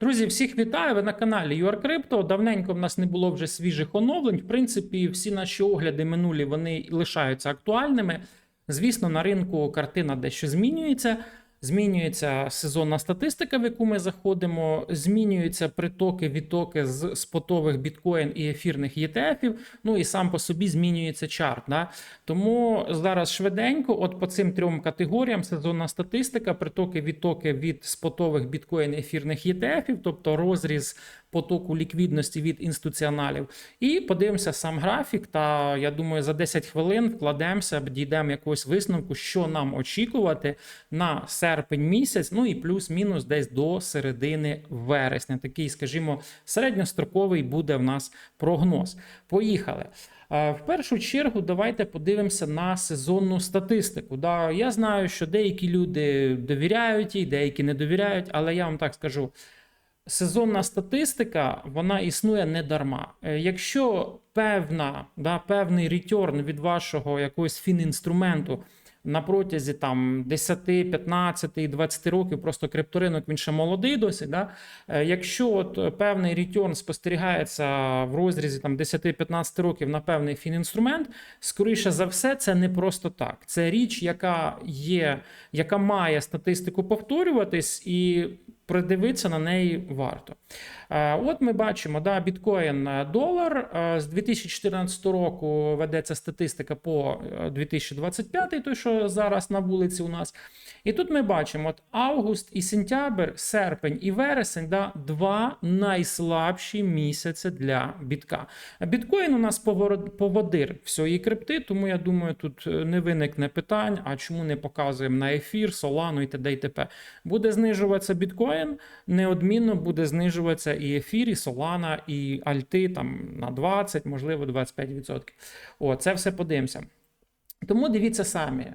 Друзі, всіх вітаю! Ви на каналі UrCrypto. Давненько в нас не було вже свіжих оновлень. В принципі, всі наші огляди минулі вони лишаються актуальними. Звісно, на ринку картина дещо змінюється. Змінюється сезонна статистика, в яку ми заходимо. Змінюються притоки, відтоки з спотових біткоін і ефірних ETF, Ну і сам по собі змінюється чарт. Да? Тому зараз швиденько, от по цим трьом категоріям, сезонна статистика, притоки, відтоки від спотових біткоін ефірних ETF, тобто розріз потоку ліквідності від інституціоналів. І подивимося сам графік. Та я думаю, за 10 хвилин вкладемося, дійдемо якогось висновку, що нам очікувати на серпень місяць, ну і плюс-мінус десь до середини вересня. Такий, скажімо, середньостроковий буде в нас прогноз. Поїхали. Е, В першу чергу, давайте подивимося на сезонну статистику. Да, Я знаю, що деякі люди довіряють їй, деякі не довіряють, але я вам так скажу. Сезонна статистика вона існує не дарма. Е, Якщо певна, да, певний ретерн від вашого якогось фінінструменту на протязі там 10, 15, 20 років, просто крипторинок він ще молодий досить. Да? Е, Якщо от певний ретерн спостерігається в розрізі там 10-15 років на певний фінінструмент, скоріше за все, це не просто так. Це річ, яка є, яка має статистику повторюватись і придивитися на неї варто. Е, От ми бачимо, да, біткоін е, долар е, з 2014 року ведеться статистика по е, 2025, той, що зараз на вулиці у нас. І тут ми бачимо от август і сентябрь, серпень і вересень, да, два найслабші місяці для бітка. Біткоін у нас поводир всієї крипти, тому я думаю, тут не виникне питань, а чому не показуємо на ефір, солану і т.д. і т.п. Буде знижуватися біткоін, неодмінно буде знижуватися і ефір, і солана, і альти там на 20, можливо, 25%. О, це все подивимося. Тому дивіться самі: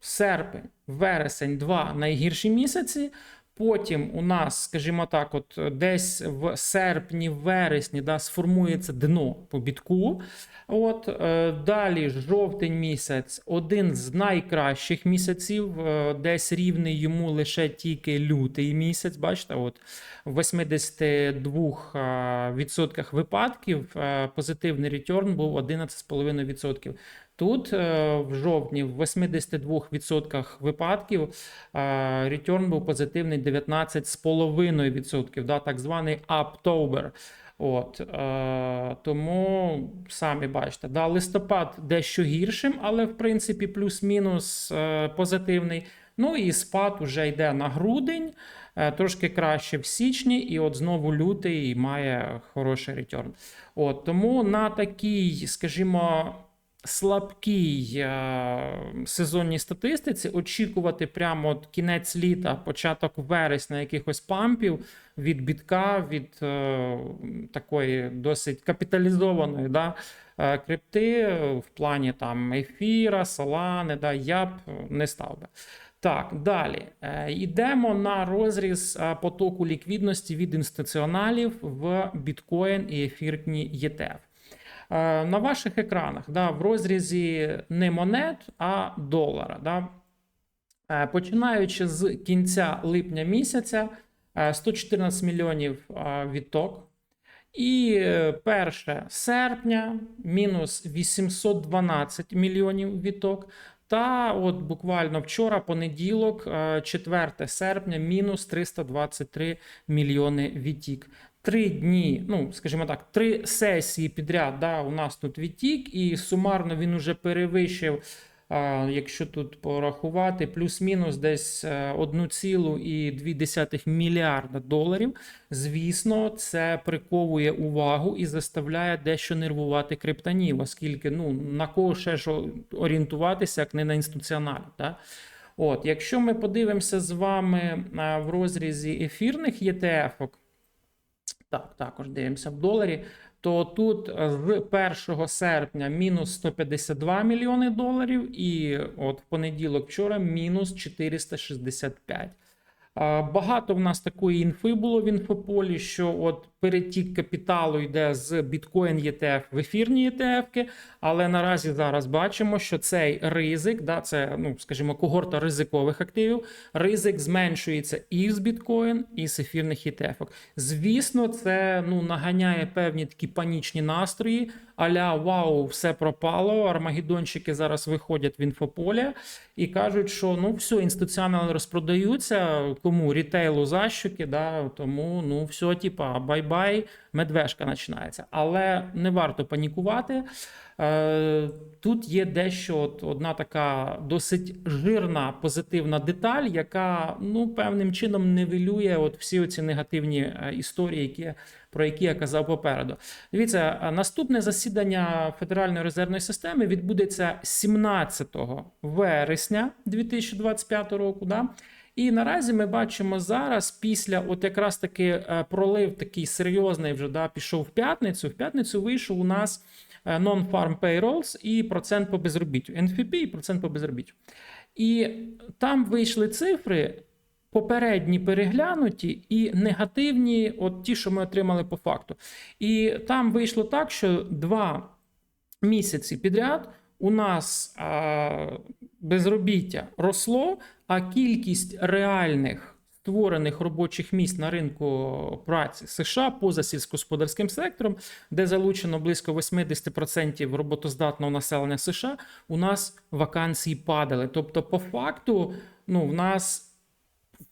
серпень, вересень, два найгірші місяці. Потім у нас, скажімо так, от десь в серпні, вересні да, сформується дно по бітку. От е, далі жовтень місяць один з найкращих місяців, е, десь рівний йому лише тільки лютий місяць. Бачите, от в 82% випадків е, позитивний ретерн був 11,5%. Тут е, в жовтні в 82% випадків е, ретерн був позитивний 19,5%, да, так званий October. От, е, тому самі бачите, да, листопад дещо гіршим, але в принципі плюс-мінус е, позитивний. Ну і спад уже йде на грудень, е, трошки краще в січні, і от знову лютий має хороший ретерн. От, тому на такій, скажімо, слабкій е, сезонній статистиці очікувати прямо от кінець літа, початок вересня якихось пампів від бітка, від е, такої досить капіталізованої да, е, крипти в плані там ефіра, солани, да, я б не став би. Так, далі йдемо на розріз потоку ліквідності від інституціоналів в біткоін і ефірні ETF. Е, На ваших екранах да, в розрізі не монет, а долара. Да. Е, Починаючи з кінця липня місяця, е, 114 мільйонів е, відток. І е, 1 серпня мінус 812 мільйонів відток. Та от буквально вчора, понеділок, е, 4 серпня, мінус 323 мільйони відтік. Три дні, ну скажімо так, три сесії підряд. Да, у нас тут відтік, і сумарно він уже перевищив. Якщо тут порахувати, плюс-мінус десь е, 1,2 мільярда доларів. Звісно, це приковує увагу і заставляє дещо нервувати криптонів, оскільки ну на кого ще ж орієнтуватися, як не на інституціоналів. Да? От, якщо ми подивимося з вами а, в розрізі ефірних ETF-ок, так, також дивимося в доларі. То тут е, з 1 серпня мінус 152 мільйони доларів, і от в понеділок вчора мінус 465. Багато в нас такої інфи було в інфополі, що от перетік капіталу йде з біткоін ETF в ефірні ETF, але наразі зараз бачимо, що цей ризик, да, це, ну, скажімо, когорта ризикових активів, ризик зменшується і з біткоін, і з ефірних ETF. Звісно, це ну, наганяє певні такі панічні настрої. Аля вау, все пропало. Армагеддонщики зараз виходять в інфополе і кажуть, що ну все, інституціонали розпродаються. Кому рітейлу защуки, да, тому ну все, типа, бай-бай, медвежка починається. Але не варто панікувати. Е, Тут є дещо от одна така досить жирна позитивна деталь, яка ну певним чином нивелює от всі оці негативні е, історії, які, про які я казав попереду. Дивіться, е, наступне засідання Федеральної резервної системи відбудеться 17 вересня 2025 року. Да? І наразі ми бачимо зараз, після от якраз таки е, пролив такий серйозний вже да, пішов в п'ятницю. В п'ятницю вийшов у нас е, non-farm payrolls і процент по безробіттю. NFP і процент по безробіттю. І там вийшли цифри. Попередні переглянуті і негативні, от ті, що ми отримали по факту. І там вийшло так, що два місяці підряд у нас безробіття росло, а кількість реальних створених робочих місць на ринку праці США поза сільськогосподарським сектором, де залучено близько 80% роботоздатного населення США, у нас вакансії падали. Тобто, по факту, ну в нас.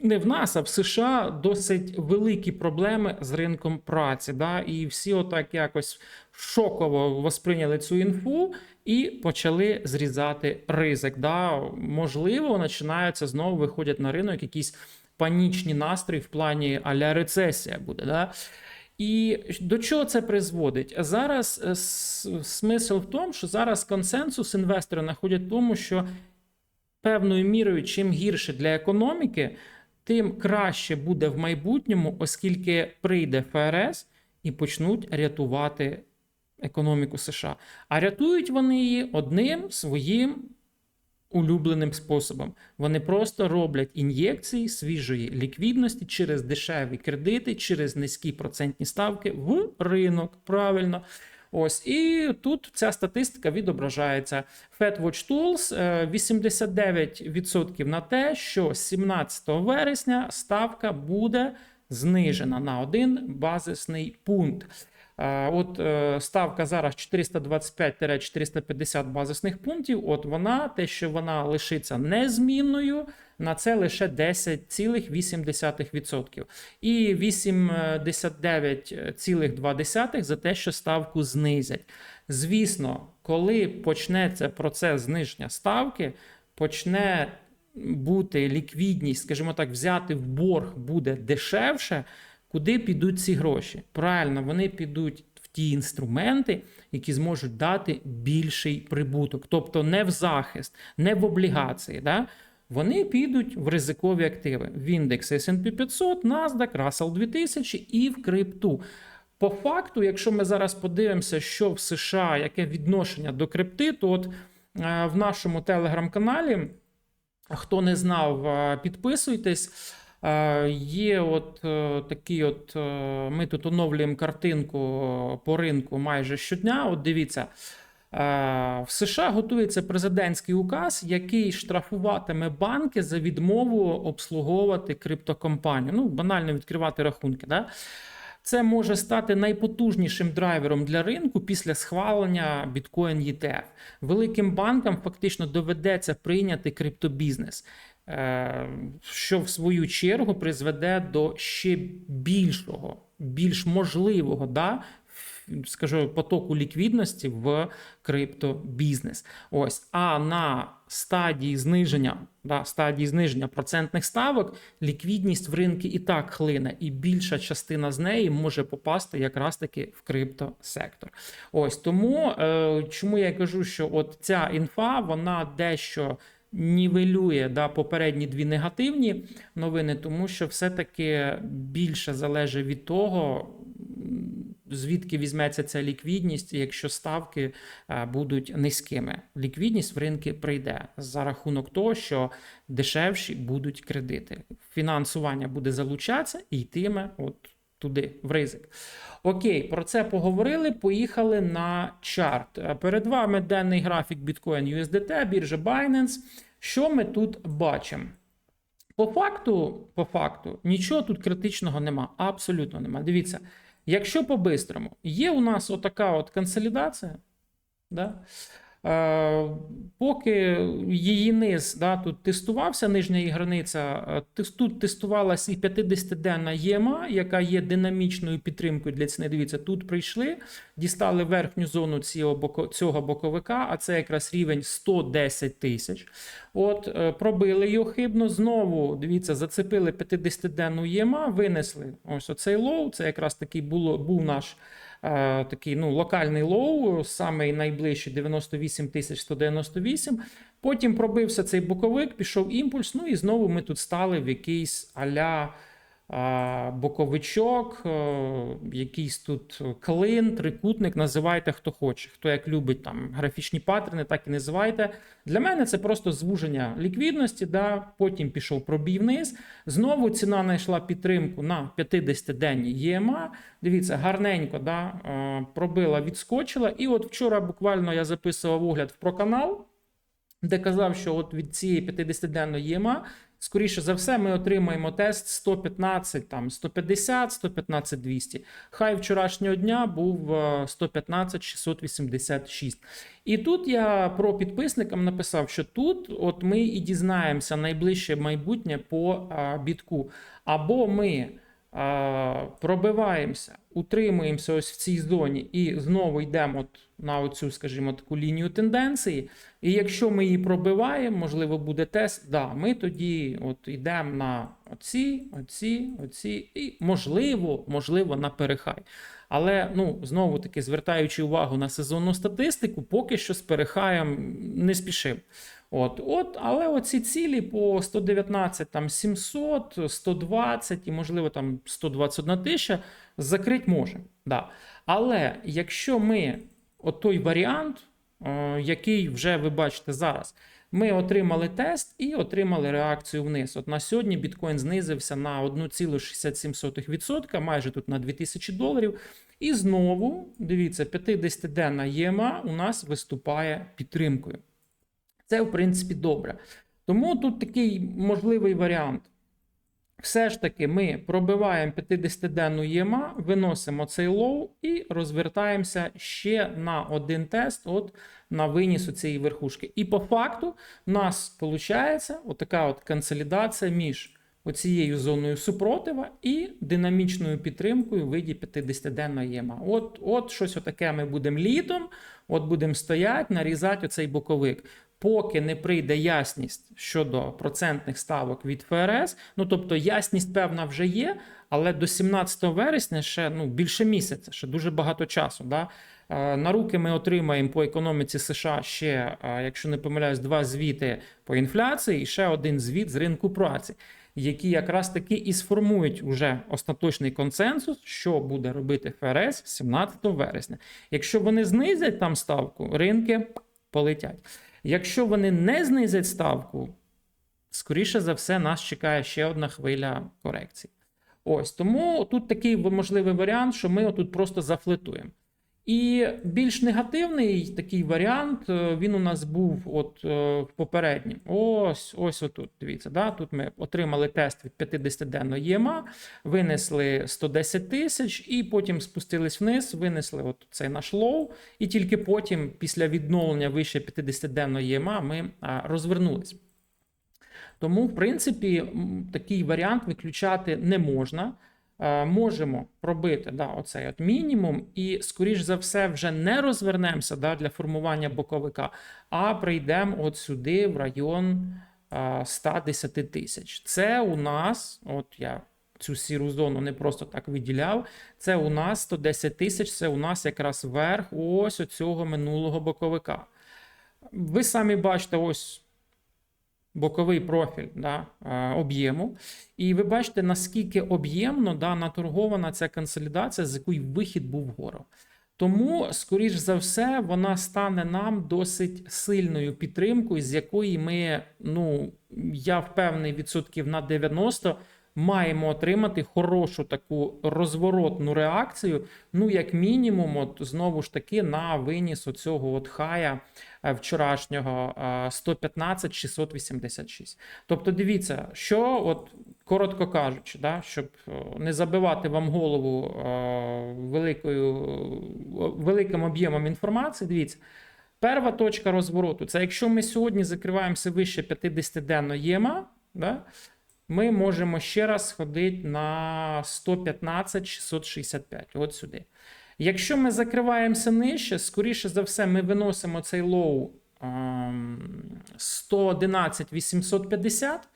Не в нас, а в США досить великі проблеми з ринком праці. Да? І всі отак якось шоково восприйняли цю інфу і почали зрізати ризик. Да? Можливо, починаються знову виходять на ринок якісь панічні настрої в плані аля рецесія буде. Да? І до чого це призводить? Зараз е, смисл в тому, що зараз консенсус інвестори знаходять в тому, що певною мірою, чим гірше для економіки, тим краще буде в майбутньому, оскільки прийде ФРС і почнуть рятувати економіку США. А рятують вони її одним своїм улюбленим способом. Вони просто роблять ін'єкції свіжої ліквідності через дешеві кредити, через низькі процентні ставки в ринок. Правильно. Ось і тут ця статистика відображається. FedWatch Tools е, 89% на те, що 17 вересня ставка буде знижена на один базисний пункт. Е, От е, ставка зараз 425-450 базисних пунктів. От вона, те, що вона лишиться незмінною, на це лише 10,8%. І 89,2% за те, що ставку знизять. Звісно, коли почнеться процес зниження ставки, почне бути ліквідність, скажімо так, взяти в борг буде дешевше. Куди підуть ці гроші? Правильно, вони підуть в ті інструменти, які зможуть дати більший прибуток, тобто не в захист, не в облігації. Да? Вони підуть в ризикові активи: в індекс S&P 500, NASDAQ, Russell 2000 і в крипту. По факту, якщо ми зараз подивимося, що в США яке відношення до крипти, то от е, в нашому телеграм-каналі, хто не знав, е, підписуйтесь. Е, Є от е, такі, от е, ми тут оновлюємо картинку по ринку майже щодня. От дивіться, в США готується президентський указ, який штрафуватиме банки за відмову обслуговувати криптокомпанію. Ну, банально відкривати рахунки. Да? Це може стати найпотужнішим драйвером для ринку після схвалення біткоін ETF. Великим банкам фактично доведеться прийняти криптобізнес. Е, що в свою чергу призведе до ще більшого, більш можливого, да, скажу, потоку ліквідності в криптобізнес. Ось, а на стадії зниження, да, стадії зниження процентних ставок ліквідність в ринки і так хлине, і більша частина з неї може попасти якраз таки в криптосектор. Ось тому, е, чому я кажу, що от ця інфа, вона дещо нівелює да, попередні дві негативні новини, тому що все-таки більше залежить від того, звідки візьметься ця ліквідність, якщо ставки е, будуть низькими. Ліквідність в ринки прийде за рахунок того, що дешевші будуть кредити. Фінансування буде залучатися і йтиме от туди, в ризик. Окей, про це поговорили. Поїхали на чарт. Е, Перед вами денний графік Bitcoin USDT, біржа Binance. Що ми тут бачимо? По факту, по факту, нічого тут критичного нема. Абсолютно нема. Дивіться, якщо по-бистрому, є у нас отака от консолідація, да? Е, поки її низ да, тут тестувався, нижня її границя, е, тут тестувалась і 50-денна ЄМА, яка є динамічною підтримкою для ціни. Дивіться, тут прийшли, дістали верхню зону цього, боко, цього боковика, а це якраз рівень 110 тисяч. От, е, пробили його хибно. Знову дивіться, зацепили 50-денну ЄМА, винесли ось оцей лоу. Це якраз такий було, був наш такий ну, локальний лоу, саме найближчий 98 198. Потім пробився цей боковик, пішов імпульс. Ну і знову ми тут стали в якийсь аля боковичок, е, якийсь тут клин, трикутник, називайте хто хоче. Хто як любить там графічні паттерни, так і називайте. Для мене це просто звуження ліквідності. Да? Потім пішов пробій вниз. Знову ціна знайшла підтримку на 50-денній ЄМА. Дивіться, гарненько да? е, пробила, відскочила. І от вчора буквально я записував огляд в проканал, де казав, що от від цієї 50-денної ЄМА Скоріше за все, ми отримаємо тест 115, там 150, 115, 200. Хай вчорашнього дня був е, 115, 686. І тут я про підписникам написав, що тут от ми і дізнаємося найближче майбутнє по а, бітку. Або ми пробиваємося, утримуємося ось в цій зоні і знову йдемо от на оцю, скажімо, таку лінію тенденції. І якщо ми її пробиваємо, можливо, буде тест, да, ми тоді от йдемо на оці, оці, оці, і можливо, можливо, на перехай. Але ну знову таки звертаючи увагу на сезонну статистику, поки що з перехаєм не спішив. От, от, але оці цілі по 119, там 700, 120 і, можливо, там 121 тисяча закрити можемо. Да. Але якщо ми от той варіант, е, який вже ви бачите зараз, ми отримали тест і отримали реакцію вниз. От на сьогодні біткоін знизився на 1,67%, майже тут на 2000 доларів. І знову, дивіться, 50-денна ЄМА у нас виступає підтримкою. Це, в принципі, добре. Тому тут такий можливий варіант. Все ж таки, ми пробиваємо 50-денну ЄМА, виносимо цей лоу і розвертаємося ще на один тест от на виніс у цієї верхушки. І по факту у нас виходить отака от консолідація між оцією зоною супротива і динамічною підтримкою в виді 50-денної ЄМА. От, от щось отаке ми будемо літом, от будемо стояти, нарізати оцей боковик. Поки не прийде ясність щодо процентних ставок від ФРС, ну тобто ясність певна вже є, але до 17 вересня ще ну, більше місяця, ще дуже багато часу. Да? Е, На руки ми отримаємо по економіці США ще, е, якщо не помиляюсь, два звіти по інфляції і ще один звіт з ринку праці, які якраз таки і сформують уже остаточний консенсус, що буде робити ФРС 17 вересня. Якщо вони знизять там ставку, ринки полетять. Якщо вони не знизять ставку, скоріше за все, нас чекає ще одна хвиля корекцій. Ось тому тут такий можливий варіант, що ми отут просто зафлетуємо. І більш негативний такий варіант, е, він у нас був от е, в попереднім. Ось ось отут. Дивіться, да? тут ми отримали тест від 50-денної ЄМА, винесли 110 тисяч, і потім спустились вниз, винесли от цей наш лоу, і тільки потім, після відновлення вище 50-денної ЄМА, ми розвернулись. Тому, в принципі, такий варіант виключати не можна. Е, Можемо пробити да, оцей от мінімум, і, скоріш за все, вже не розвернемося да, для формування боковика, а прийдемо от сюди, в район е, 110 тисяч. Це у нас, от я цю сіру зону не просто так виділяв. Це у нас 110 тисяч, це у нас якраз верх ось оцього минулого боковика. Ви самі бачите, ось боковий профіль да, е, об'єму. І ви бачите, наскільки об'ємно да, наторгована ця консолідація, з якої вихід був вгору. Тому, скоріш за все, вона стане нам досить сильною підтримкою, з якої ми, ну я впевнений, відсотків на 90 маємо отримати хорошу таку розворотну реакцію. Ну, як мінімум, от знову ж таки, на виніс оцього от хая е, вчорашнього е, 115 686. Тобто, дивіться, що от. Коротко кажучи, да, щоб е, не забивати вам голову е, великою, е, великим об'ємом інформації, дивіться, перша точка розвороту це якщо ми сьогодні закриваємося вище 50-денного ЄМА, да, ми можемо ще раз сходити на 115 665, от сюди. Якщо ми закриваємося нижче, скоріше за все, ми виносимо цей лоу ем, 111 850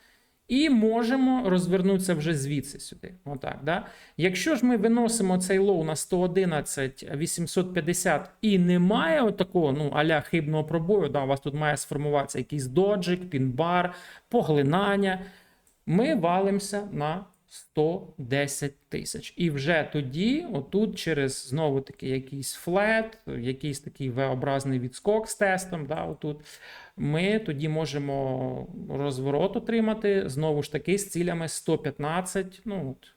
і можемо розвернутися вже звідси сюди. Отак, да? Якщо ж ми виносимо цей лоу на 111 850 і немає такого ну, аля хибного пробою, да, у вас тут має сформуватися якийсь доджик, пінбар, поглинання, ми валимося на 110 тисяч. І вже тоді, отут, через знову таки якийсь флет, якийсь такий V-образний відскок з тестом, да, отут, ми тоді можемо розворот отримати знову ж таки з цілями 115, ну от,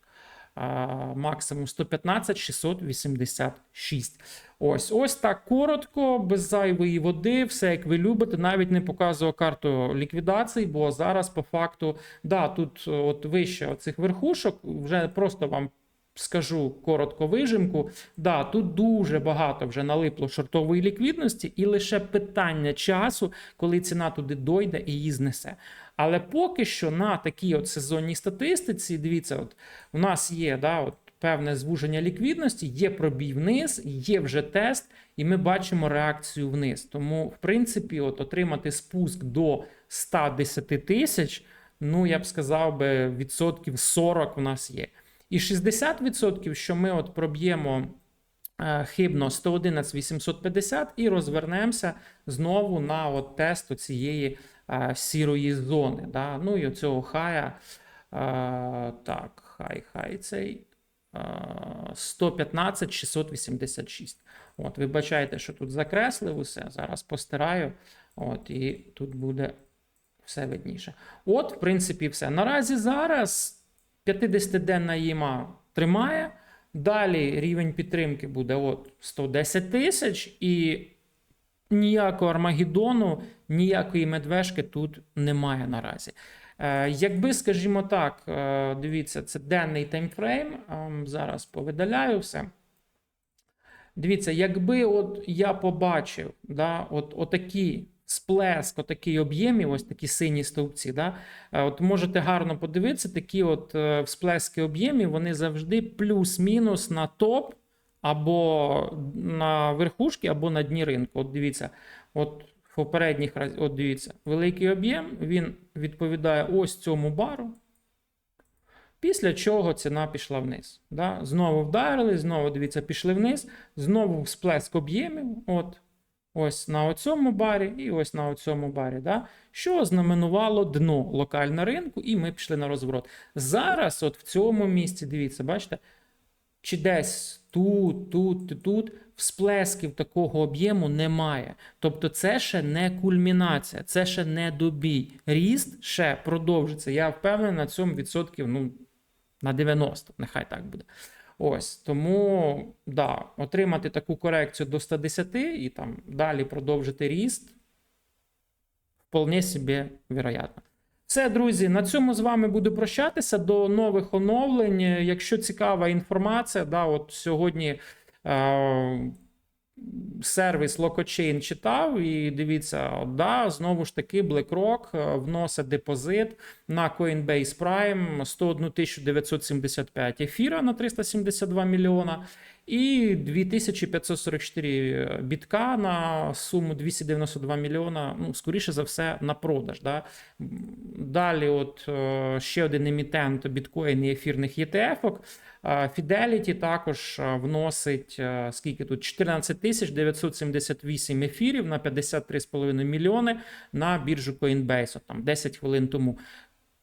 максимум 115 686. Ось ось так коротко, без зайвої води, все як ви любите. Навіть не показував карту ліквідації, бо зараз по факту, да, тут от вище оцих верхушок, вже просто вам. Скажу коротко вижимку. Да, тут дуже багато вже налипло шортової ліквідності, і лише питання часу, коли ціна туди дойде і її знесе. Але поки що на такій от сезонній статистиці, дивіться, от у нас є да, от певне звуження ліквідності, є пробій вниз, є вже тест, і ми бачимо реакцію вниз. Тому, в принципі, от отримати спуск до 110 тисяч, ну я б сказав би, відсотків 40 у нас є. І 60%, що ми от проб'ємо е, хибно 111 850 і розвернемося знову на от тест цієї е, сірої зони. Да? Ну і оцього хая. е, так, хай, хай цей. е, 115 686. От, ви бачаєте, що тут закреслив усе. Зараз постираю. От, і тут буде все видніше. От, в принципі, все. Наразі зараз 50-денна ЄМА тримає. Далі рівень підтримки буде от 110 тисяч, і ніякого Армагеддону, ніякої медвежки тут немає наразі. Е, Якби, скажімо так, е, дивіться, це денний таймфрейм. е, Зараз повидаляю все. Дивіться, якби от я побачив да, от, отакі сплеск, отакий об'ємів, ось такі сині стовпці, да, е, от можете гарно подивитися, такі от е, всплески об'ємів, вони завжди плюс-мінус на топ, або на верхушки, або на дні ринку. От дивіться, от в попередніх раз, от дивіться, великий об'єм, він відповідає ось цьому бару. Після чого ціна пішла вниз. Да? Знову вдарили, знову дивіться, пішли вниз, знову всплеск об'ємів. От, ось на оцьому барі і ось на оцьому барі. Да? Що ознаменувало дно локального ринку, і ми пішли на розворот. Зараз, от в цьому місці, дивіться, бачите, чи десь тут, тут, тут всплесків такого об'єму немає. Тобто, це ще не кульмінація, це ще не добій. Ріст ще продовжиться. Я впевнений на цьому відсотків ну, на 90, нехай так буде. Ось тому да, отримати таку корекцію до 110 і там далі продовжити ріст вполне собі вероятно. Все, друзі, на цьому з вами буду прощатися до нових оновлень. Якщо цікава інформація, да, от сьогодні е, сервіс Локочейн читав, і дивіться, да, знову ж таки, BlackRock е, вносить депозит на Coinbase Prime 101 975 ефіра на 372 мільйона. І 2544 бітка на суму 292 мільйона. Ну, скоріше за все, на продаж. Да? Далі, от е, ще один емітент біткоін і ефірних ETF-ок. Е, Fidelity також е, вносить е, скільки тут 14 тисяч 978 ефірів на 53,5 мільйони на біржу Coinbase, от там 10 хвилин тому.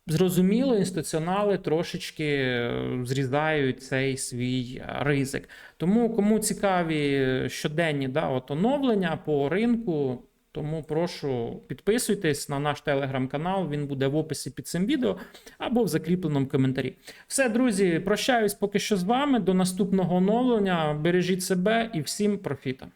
Зрозуміло, інституціонали трошечки е, зрізають цей свій е, ризик. Тому кому цікаві щоденні да, от оновлення по ринку, тому прошу підписуйтесь на наш телеграм-канал. Він буде в описі під цим відео або в закріпленому коментарі. Все, друзі, прощаюсь поки що з вами. До наступного оновлення. Бережіть себе і всім профіта.